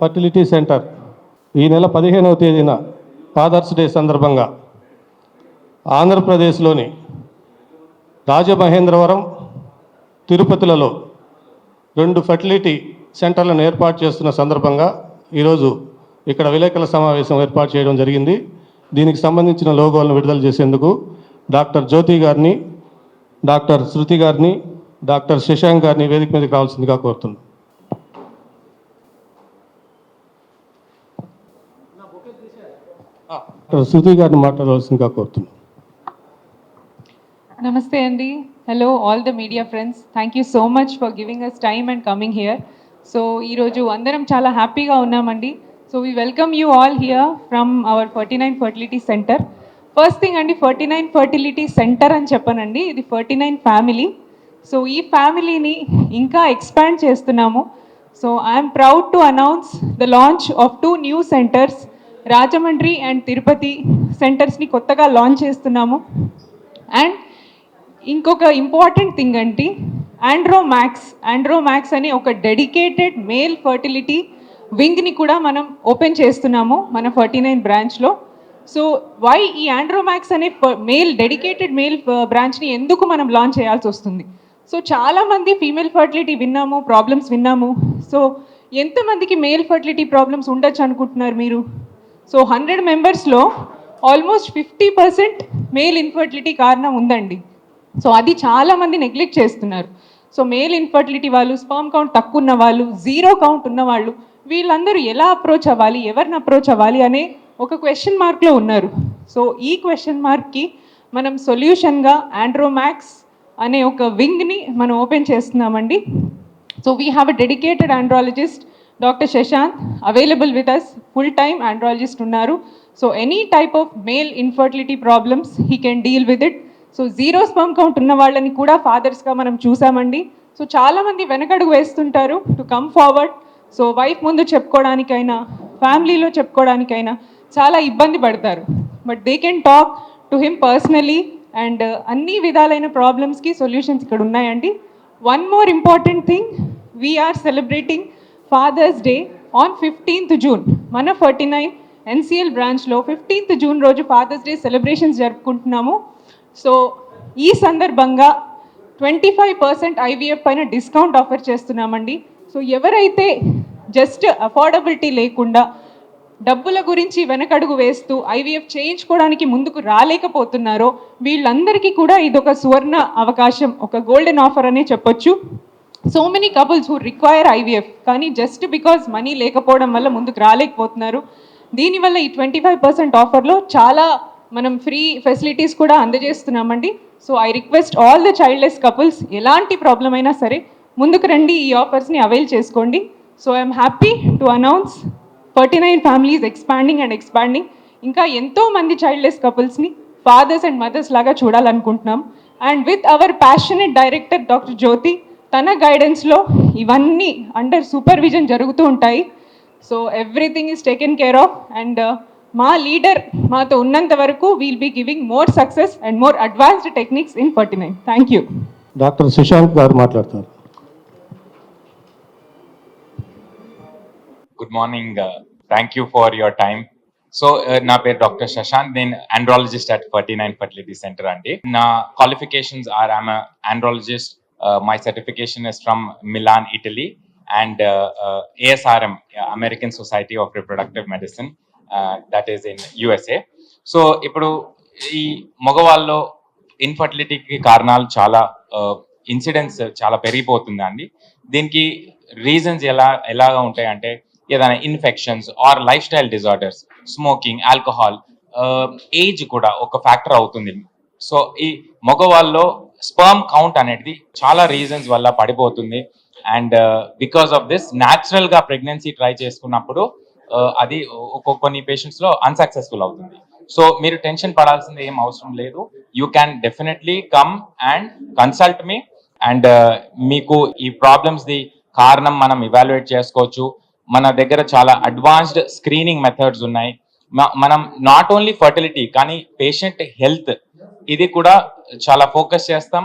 Fertility centre ఈ నెల పదిహేనవ తేదీన ఫాదర్స్ డే సందర్భంగా ఆంధ్రప్రదేశ్లోని రాజమహేంద్రవరం తిరుపతిలలో రెండు ఫర్టిలిటీ సెంటర్లను ఏర్పాటు చేస్తున్న సందర్భంగా ఈరోజు ఇక్కడ విలేకరుల సమావేశం ఏర్పాటు చేయడం జరిగింది. దీనికి సంబంధించిన లోగోలను విడుదల చేసేందుకు డాక్టర్ జ్యోతి గారిని డాక్టర్ శృతి గారిని డాక్టర్ శశాంక్ గారిని వేదిక మీదకి రావాల్సిందిగా కోరుతున్నాను శృతి గారిని మాట్లాడవలసిందిగా కోరుతున్నాను. Namaste, Andy. Hello, all the media friends. Thank you so much for giving us time and coming here. So ఈరోజు అందరం చాలా హ్యాపీగా ఉన్నామండి. So we welcome you all here from our forty nine fertility centre first thing అండి forty nine fertility centre అని చెప్పనండి. ఇది forty nine family so ఈ ఫ్యామిలీని ఇంకా ఎక్స్పాండ్ చేస్తున్నాము. So I'm proud to announce the launch of two new centres Rajahmundry and Tirupati సెంటర్స్ని కొత్తగా launch చేస్తున్నాము. అండ్ ఇంకొక ఇంపార్టెంట్ థింగ్ అండి ఆండ్రోమాక్స్ ఆండ్రోమాక్స్ అనే ఒక డెడికేటెడ్ మేల్ ఫర్టిలిటీ వింగ్ని కూడా మనం ఓపెన్ చేస్తున్నాము మన ఫర్టీ నైన్ బ్రాంచ్లో. సో వై ఈ ఆండ్రోమాక్స్ అనే మేల్ డెడికేటెడ్ మేల్ బ్రాంచ్ని ఎందుకు మనం లాంచ్ చేయాల్సి వస్తుంది? సో చాలామంది ఫీమేల్ ఫర్టిలిటీ విన్నాము ప్రాబ్లమ్స్ విన్నాము. సో ఎంతమందికి మేల్ ఫర్టిలిటీ ప్రాబ్లమ్స్ ఉండొచ్చు అనుకుంటున్నారు మీరు? సో హండ్రెడ్ మెంబర్స్లో almost fifty percent male infertility కారణం ఉందండి. సో అది చాలామంది నెగ్లెక్ట్ చేస్తున్నారు. సో మేల్ ఇన్ఫర్టిలిటీ వాళ్ళు స్పర్మ్ కౌంట్ తక్కువ ఉన్న వాళ్ళు జీరో కౌంట్ ఉన్నవాళ్ళు వీళ్ళందరూ ఎలా అప్రోచ్ అవ్వాలి ఎవరిని అప్రోచ్ అవ్వాలి అనే ఒక క్వశ్చన్ మార్క్లో ఉన్నారు. సో ఈ క్వశ్చన్ మార్క్కి మనం సొల్యూషన్గా ఆండ్రోమాక్స్ అనే ఒక వింగ్ని మనం ఓపెన్ చేస్తున్నామండి. So we have a dedicated andrologist doctor Shashant available with us full time andrologist ఉన్నారు. So any type of male infertility problems he can deal with it so zero sperm count ఉన్న వాళ్ళని కూడా ఫాదర్స్గా మనం చూసామండి. So చాలామంది వెనకడుగు వేస్తుంటారు to come forward so wife ముందు చెప్పుకోవడానికైనా ఫ్యామిలీలో చెప్పుకోవడానికైనా చాలా ఇబ్బంది పడతారు. But they can talk to him personally and అన్ని విధాలైన ప్రాబ్లమ్స్కి సొల్యూషన్స్ ఇక్కడ ఉన్నాయండి. One more important thing we are celebrating Father's Day on fifteenth June మన ఫార్టీ నైన్ ఎన్సిఎల్ బ్రాంచ్లో ఫిఫ్టీన్త్ జూన్ రోజు ఫాదర్స్ డే సెలబ్రేషన్స్ జరుపుకుంటున్నాము. సో ఈ సందర్భంగా ట్వంటీ ఫైవ్ పర్సెంట్ ఐవీఎఫ్ పైన డిస్కౌంట్ ఆఫర్ చేస్తున్నామండి. సో ఎవరైతే జస్ట్ అఫోర్డబిలిటీ లేకుండా డబ్బుల గురించి వెనకడుగు వేస్తూ ఐవీఎఫ్ చేయించుకోవడానికి ముందుకు రాలేకపోతున్నారో వీళ్ళందరికీ కూడా ఇదొక సువర్ణ అవకాశం ఒక గోల్డెన్ ఆఫర్ అనే చెప్పొచ్చు. So many couples who require IVF కానీ జస్ట్ బికాజ్ మనీ లేకపోవడం వల్ల ముందుకు రాలేకపోతున్నారు. దీనివల్ల ఈ ట్వంటీ ఫైవ్ పర్సెంట్ ఆఫర్లో చాలా మనం ఫ్రీ ఫెసిలిటీస్ కూడా అందజేస్తున్నామండి. So I request all the childless couples ఎలాంటి ప్రాబ్లం అయినా సరే ముందుకు రండి ఈ ఆఫర్స్ని అవైల్ చేసుకోండి. So I'm happy to announce forty nine families expanding and expanding ఇంకా ఎంతో మంది చైల్డ్లెస్ కపుల్స్ని ఫాదర్స్ అండ్ మదర్స్ లాగా చూడాలనుకుంటున్నాం. And with our passionate director doctor Jyothi తన గైడెన్స్లో ఇవన్నీ అండర్ సూపర్విజన్ జరుగుతూ ఉంటాయి. So everything is taken care of and మా లీడర్ మాతో ఉన్నంత వరకు we'll be giving more success and more advanced techniques in forty nine thank you doctor Shashank garu మాట్లాడతారు. Good morning thank you for your time so నా పేరు doctor Shashant నేను andrologist at forty nine fertility centre అండి. నా qualifications are I'm andrologist my certification is from Milan Italy and ASRM American Society of Reproductive Medicine that is in USA so ఇప్పుడు ఈ మగవాళ్ళలో ఇన్ఫర్టిలిటీకి కారణాలు చాలా uh, incidents చాలా పెరిగిపోతుందండి దీనికి reasons ఎలా ఎలాగా ఉంటాయి అంటే ఏదైనా infections or lifestyle disorders smoking alcohol age కూడా ఒక ఫ్యాక్టర్ అవుతుంది. సో ఈ మగవాళ్ళలో స్పర్మ్ కౌంట్ అనేది చాలా రీజన్స్ వల్ల పడిపోతుంది. అండ్ బికాస్ ఆఫ్ దిస్ న్యాచురల్గా ప్రెగ్నెన్సీ ట్రై చేసుకున్నప్పుడు uh, అది ఒక్కొక్క కొన్ని పేషెంట్స్లో అన్సక్సెస్ఫుల్ అవుతుంది. సో మీరు టెన్షన్ పడాల్సింది ఏం అవసరం లేదు. You can definitely come and consult me and మీకు ఈ ప్రాబ్లమ్స్ ది కారణం మనం ఇవాల్యుయేట్ చేసుకోవచ్చు. మన దగ్గర చాలా అడ్వాన్స్డ్ స్క్రీనింగ్ మెథడ్స్ ఉన్నాయి. మనం నాట్ ఓన్లీ ఫర్టిలిటీ కానీ పేషెంట్ హెల్త్ ఇది కూడా చాలా ఫోకస్ చేస్తాం.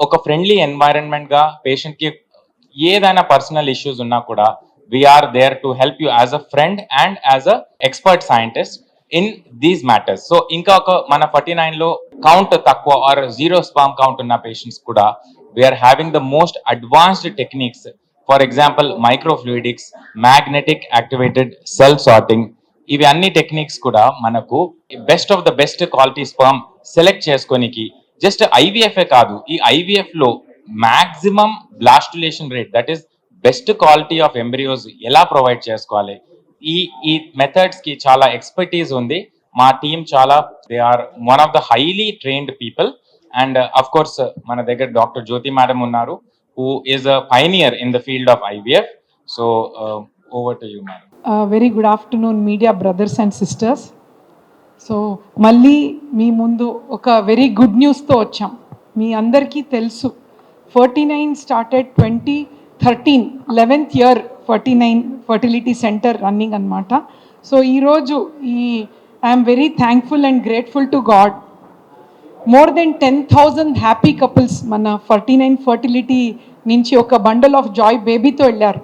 ఒక ఫ్రెండ్లీ ఎన్వైరన్మెంట్గా పేషెంట్కి ఏదైనా పర్సనల్ ఇష్యూస్ ఉన్నా కూడా we are there to help you as a friend and as a expert scientist in these matters so ఇంకా ఒక మన ఫార్టీ నైన్లో కౌంట్ తక్కువ ఆర్ జీరో స్పామ్ కౌంట్ ఉన్న పేషెంట్స్ కూడా we are having the most advanced techniques for example microfluidics magnetic activated cell sorting ఇవి అన్ని techniques కూడా మనకు best of the best quality sperm select చేసుకోనికి just IVF కాదు ఈ ఐవీఎఫ్లో maximum blastulation rate that is best quality of embryos ఎలా provide చేసుకోవాలి? ఈ ఈ మెథడ్స్కి చాలా ఎక్స్పర్టీస్ ఉంది. మా టీం చాలా they are one of the highly trained people and of course మన దగ్గర డాక్టర్ జ్యోతి మేడం ఉన్నారు who is a pioneer in the field of IVF so over to you madam very good afternoon media brothers and sisters so మళ్ళీ మీ ముందు ఒక very good న్యూస్తో వచ్చాం. మీ అందరికీ తెలుసు. Forty nine started twenty thirteen eleventh year forty nine fertility centre running అనమాట so ఈరోజు ఈ I'm very thankful and grateful to God more than ten thousand happy couples మన ఫార్టీ నైన్ ఫర్టిలిటీ నుంచి ఒక బండల్ ఆఫ్ జాయ్ బేబీతో వెళ్ళారు.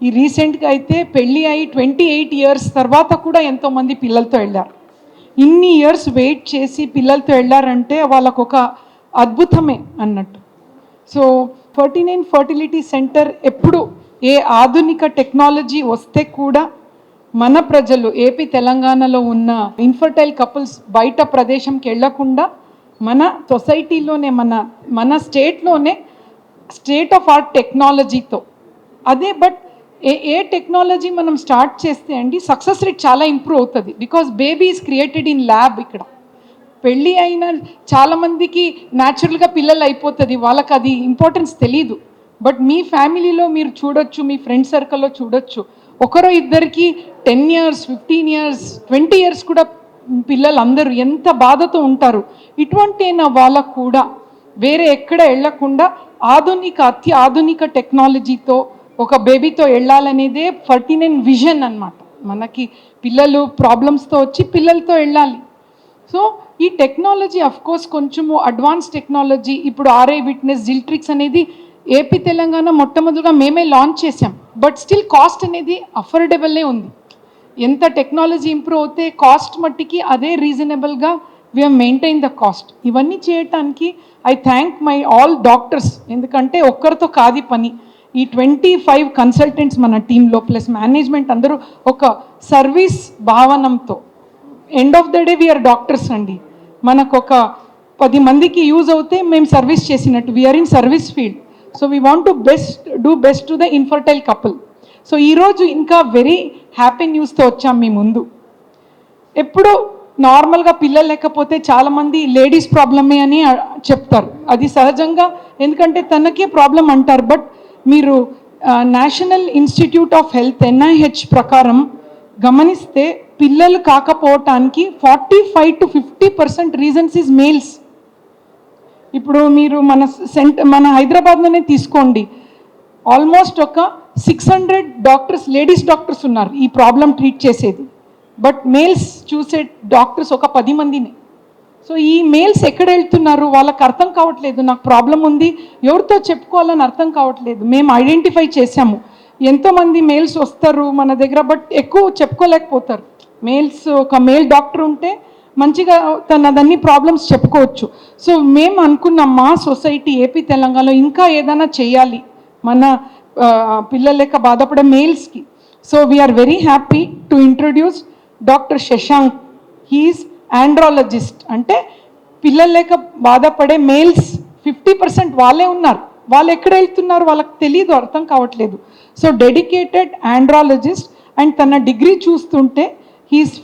ఈ రీసెంట్గా అయితే పెళ్ళి అయి ట్వంటీ ఎయిట్ ఇయర్స్ తర్వాత కూడా ఎంతోమంది పిల్లలతో వెళ్ళారు. ఇన్ని ఇయర్స్ వెయిట్ చేసి పిల్లలతో వెళ్ళారంటే వాళ్ళకు ఒక అద్భుతమే అన్నట్టు. So forty nine fertility centre ఎప్పుడు ఏ ఆధునిక టెక్నాలజీ వస్తే కూడా మన ప్రజలు ఏపీ తెలంగాణలో ఉన్న ఇన్ఫర్టైల్ కపుల్స్ బయట ప్రదేశంకి వెళ్ళకుండా మన సొసైటీలోనే మన మన స్టేట్లోనే స్టేట్ ఆఫ్ ఆర్ట్ టెక్నాలజీతో అదే బట్ ఏ ఏ టెక్నాలజీ మనం స్టార్ట్ చేస్తే అండి సక్సెస్ రేట్ చాలా ఇంప్రూవ్ అవుతుంది. Because baby is created in lab ఇక్కడ. పెళ్ళి అయిన చాలామందికి న్యాచురల్గా పిల్లలు అయిపోతుంది వాళ్ళకి అది ఇంపార్టెన్స్ తెలీదు. బట్ మీ ఫ్యామిలీలో మీరు చూడొచ్చు మీ ఫ్రెండ్ సర్కిల్లో చూడొచ్చు. ఒకరో ఇద్దరికి ten years fifteen years twenty years కూడా పిల్లలు అందరూ ఎంత బాధతో ఉంటారు. ఇటువంటి అయిన వాళ్ళకు కూడా వేరే ఎక్కడ వెళ్ళకుండా ఆధునిక అతి ఆధునిక టెక్నాలజీతో ఒక బేబీతో వెళ్ళాలనేదే ఫార్టీ నైన్ విజన్ అనమాట మనకి పిల్లలు ప్రాబ్లమ్స్తో వచ్చి పిల్లలతో వెళ్ళాలి సో ఈ టెక్నాలజీ కోర్స్ కొంచెము అడ్వాన్స్ టెక్నాలజీ ఇప్పుడు ఆర్ఐ విట్నెస్ జిల్ట్రిక్స్ అనేది ఏపీ తెలంగాణ మొట్టమొదటిగా మేమే లాంచ్ చేసాం బట్ స్టిల్ కాస్ట్ అనేది అఫోర్డబుల్లే ఉంది. ఎంత టెక్నాలజీ ఇంప్రూవ్ అవుతే కాస్ట్ మట్టికి అదే రీజనబుల్గా వీ మెయింటైన్ ద కాస్ట్ ఇవన్నీ చేయటానికి I thank my all doctors ఎందుకంటే ఒక్కరితో కాది పని. ఈ ట్వంటీ ఫైవ్ కన్సల్టెంట్స్ మన టీంలో ప్లస్ మేనేజ్మెంట్ అందరూ ఒక service భావనంతో. End of the day we are doctors అండి. మనకు ఒక పది మందికి యూజ్ అవుతే మేము సర్వీస్ చేసినట్టు. We are in service field so we want to best do best to the infertile couple so ఈరోజు ఇంకా వెరీ హ్యాపీ న్యూస్తో వచ్చాం మీ ముందు. ఎప్పుడు నార్మల్గా పిల్లలు లేకపోతే చాలామంది లేడీస్ ప్రాబ్లమే అని చెప్తారు. అది సహజంగా ఎందుకంటే తనకే ప్రాబ్లం అంటారు. బట్ మీరు national institute of health NIH ప్రకారం గమనిస్తే పిల్లలు కాకపోవటానికి forty five to fifty percent reasons is males. ఇప్పుడు మీరు మన సెంట మన హైదరాబాద్లోనే తీసుకోండి. ఆల్మోస్ట్ ఒక six hundred doctors ladies doctors ఉన్నారు ఈ ప్రాబ్లం ట్రీట్ చేసేది. బట్ మేల్స్ చూసే డాక్టర్స్ ఒక పది మందినే. సో ఈ మేల్స్ ఎక్కడ వెళ్తున్నారు వాళ్ళకి అర్థం కావట్లేదు. నాకు ప్రాబ్లం ఉంది. ఎవరితో చెప్పుకోవాలని అర్థం కావట్లేదు. మేము ఐడెంటిఫై చేశాము. ఎంతోమంది మేల్స్ వస్తారు మన దగ్గర బట్ ఎక్కువ చెప్పుకోలేకపోతారు. మేల్స్ ఒక మేల్ డాక్టర్ ఉంటే మంచిగా తనదన్ని ప్రాబ్లమ్స్ చెప్పుకోవచ్చు. సో మేము అనుకున్నాం మా సొసైటీ ఏపీ తెలంగాణలో ఇంకా ఏదైనా చేయాలి. మన ఆ, లెక్క బాధపడే మేల్స్కి so we are very happy to introduce doctor Shashank he is andrologist అంటే పిల్లలు లేక బాధపడే మేల్స్ ఫిఫ్టీ పర్సెంట్ వాళ్ళే ఉన్నారు. వాళ్ళు ఎక్కడ వెళ్తున్నారు వాళ్ళకి తెలియదు అర్థం కావట్లేదు. సో డెడికేటెడ్ ఆండ్రాలజిస్ట్ అండ్ తన డిగ్రీ చూస్తుంటే he's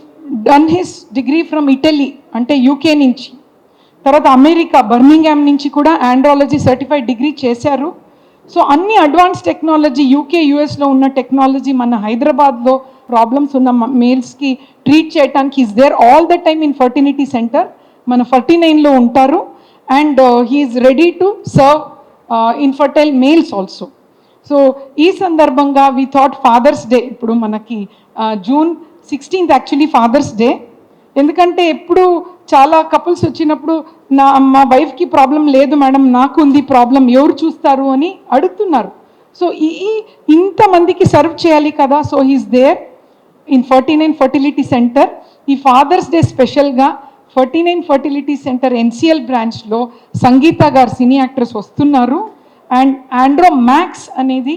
done his degree from Italy అంటే యూకే నుంచి. తర్వాత అమెరికా బర్మింగ్హామ్ నుంచి కూడా ఆండ్రాలజీ సర్టిఫైడ్ డిగ్రీ చేశారు. సో అన్ని అడ్వాన్స్ టెక్నాలజీ యూకే యూఎస్లో ఉన్న టెక్నాలజీ మన హైదరాబాద్లో ప్రాబ్లమ్స్ ఉన్న మేల్స్కి ట్రీట్ చేయడానికి is there all the time in fertility centre మన ఫర్టీ నైన్లో ఉంటారు. And he is ready to serve infertile males also so ఈ సందర్భంగా వి థాట్ ఫాదర్స్ డే ఇప్పుడు మనకి June sixteenth actually fathers day ఎందుకంటే ఎప్పుడు చాలా కపుల్స్ వచ్చినప్పుడు నా మా వైఫ్కి ప్రాబ్లం లేదు మేడం నాకు ఉంది ప్రాబ్లం ఎవరు చూస్తారు? అని అడుగుతున్నారు. సో ఈ ఈ- ఇంతమందికి సర్వ్ చేయాలి కదా so he's there in forty nine fertility centre ఈ ఫాదర్స్ డే స్పెషల్గా forty nine fertility centre NCL బ్రాంచ్లో సంగీత గారు సినీ యాక్ట్రెస్ వస్తున్నారు. అండ్ ఆండ్రో మ్యాక్స్ అనేది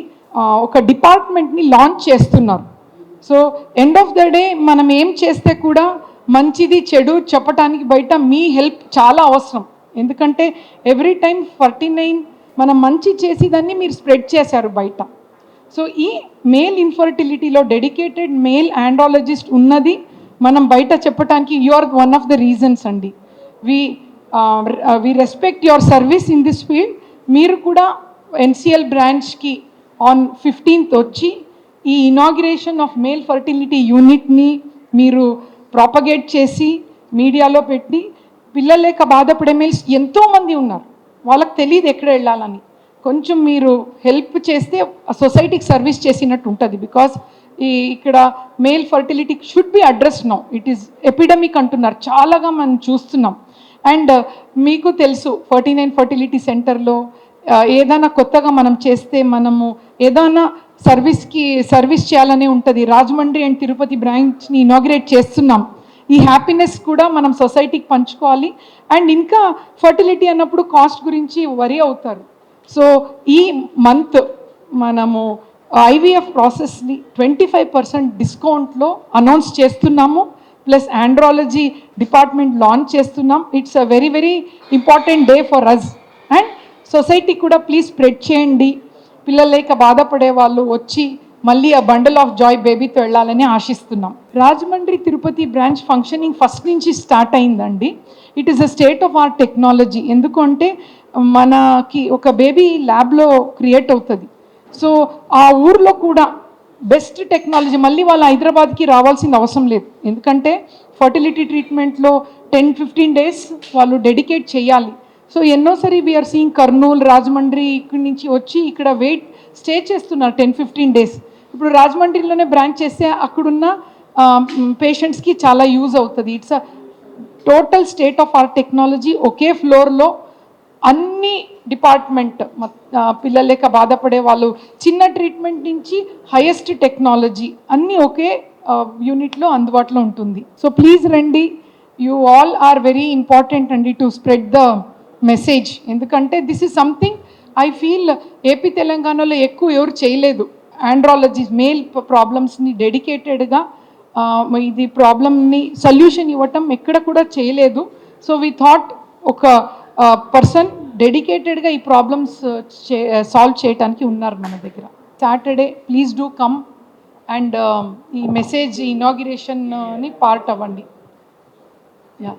ఒక డిపార్ట్మెంట్ని లాంచ్ చేస్తున్నారు. So end of the day మనం ఏం చేస్తే కూడా మంచిది చెడు చెప్పటానికి బయట మీ హెల్ప్ చాలా అవసరం. ఎందుకంటే ఎవ్రీ టైం ఫార్టీ నైన్ మనం మంచి చేసేదాన్ని మీరు స్ప్రెడ్ చేశారు బయట. సో ఈ మేల్ ఇన్ఫర్టిలిటీలో డెడికేటెడ్ మేల్ ఆండ్రాలజిస్ట్ ఉన్నది మనం బయట చెప్పడానికి you are one of the reasons అండి. We we respect your service in this field మీరు కూడా ఎన్సిఎల్ బ్రాంచ్కి ఆన్ ఫిఫ్టీన్త్ వచ్చి ఈ ఇనాగ్రేషన్ ఆఫ్ మేల్ ఫర్టిలిటీ యూనిట్ని మీరు ప్రాపగేట్ చేసి మీడియాలో పెట్టి పిల్లలేక బాధపడే మేల్స్ ఎంతోమంది ఉన్నారు. వాళ్ళకి తెలియదు ఎక్కడ వెళ్ళాలని. కొంచెం మీరు హెల్ప్ చేస్తే సొసైటీకి సర్వీస్ చేసినట్టు ఉంటుంది. బికాస్ ఈ ఇక్కడ male fertility should be address no it is epidemic అంటున్నారు. చాలాగా మనం చూస్తున్నాం. అండ్ uh, మీకు తెలుసు ఫార్టీ నైన్ ఫర్టిలిటీ సెంటర్లో ఏదైనా కొత్తగా మనం చేస్తే మనము ఏదైనా సర్వీస్కి సర్వీస్ చేయాలనే ఉంటుంది. రాజమండ్రి అండ్ తిరుపతి బ్రాంచ్ని ఇనాగ్రేట్ చేస్తున్నాం. ఈ హ్యాపీనెస్ కూడా మనం సొసైటీకి పంచుకోవాలి. అండ్ ఇంకా ఫర్టిలిటీ అన్నప్పుడు కాస్ట్ గురించి వరి అవుతారు. సో ఈ మంత్ మనము ఐవీఎఫ్ ప్రాసెస్ని ట్వంటీ ఫైవ్ పర్సెంట్ డిస్కౌంట్లో అనౌన్స్ చేస్తున్నాము ప్లస్ ఆండ్రాలజీ డిపార్ట్మెంట్ లాంచ్ చేస్తున్నాం. It's a very very important day for us and society కూడా ప్లీజ్ స్ప్రెడ్ చేయండి. పిల్లలు లేక బాధపడే వాళ్ళు వచ్చి మళ్ళీ ఆ బండల్ ఆఫ్ జాయ్ బేబీతో వెళ్ళాలని ఆశిస్తున్నాం. Rajahmundry Tirupati branch functioning first నుంచి స్టార్ట్ అయిందండి. It is a state of art technology ఎందుకంటే మనకి ఒక బేబీ ల్యాబ్లో క్రియేట్ అవుతుంది. సో ఆ ఊర్లో కూడా బెస్ట్ టెక్నాలజీ మళ్ళీ వాళ్ళు హైదరాబాద్కి రావాల్సిన అవసరం లేదు. ఎందుకంటే ఫర్టిలిటీ ట్రీట్మెంట్లో టెన్ ఫిఫ్టీన్ డేస్ వాళ్ళు డెడికేట్ చేయాలి. So ఎన్నోసారి we are seeing Kurnool Rajahmundry ఇక్కడి నుంచి వచ్చి ఇక్కడ వెయిట్ స్టే చేస్తున్నారు టెన్ ఫిఫ్టీన్ డేస్. ఇప్పుడు రాజమండ్రిలోనే బ్రాంచ్ చేస్తే అక్కడున్న పేషెంట్స్కి చాలా యూజ్ అవుతుంది. It's a total state of art technology ఒకే ఫ్లోర్లో అన్ని డిపార్ట్మెంట్ పిల్లలు లేక బాధపడే వాళ్ళు చిన్న ట్రీట్మెంట్ నుంచి హైయెస్ట్ టెక్నాలజీ అన్నీ ఒకే యూనిట్లో అందుబాటులో ఉంటుంది. సో ప్లీజ్ రండి. You all are very important అండి టు స్ప్రెడ్ ద మెసేజ్. ఎందుకంటే this is something I feel AP తెలంగాణలో ఎక్కువ ఎవరు చేయలేదు. ఆండ్రాలజీ మేల్ ప్రాబ్లమ్స్ని డెడికేటెడ్గా ఇది ప్రాబ్లమ్ని సొల్యూషన్ ఇవ్వటం ఎక్కడ కూడా చేయలేదు. సో వీ థాట్ ఒక పర్సన్ డెడికేటెడ్గా ఈ ప్రాబ్లమ్స్ సాల్వ్ చేయడానికి ఉన్నారు మన దగ్గర. Saturday please do come and ఈ మెసేజ్ ఇనాగిరేషన్ని పార్ట్ అవ్వండి. యా.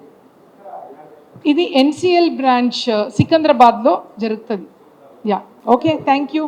ఇది ఎన్సిఎల్ బ్రాంచ్ సికింద్రాబాద్లో జరుగుతుంది. యా. Okay thank you.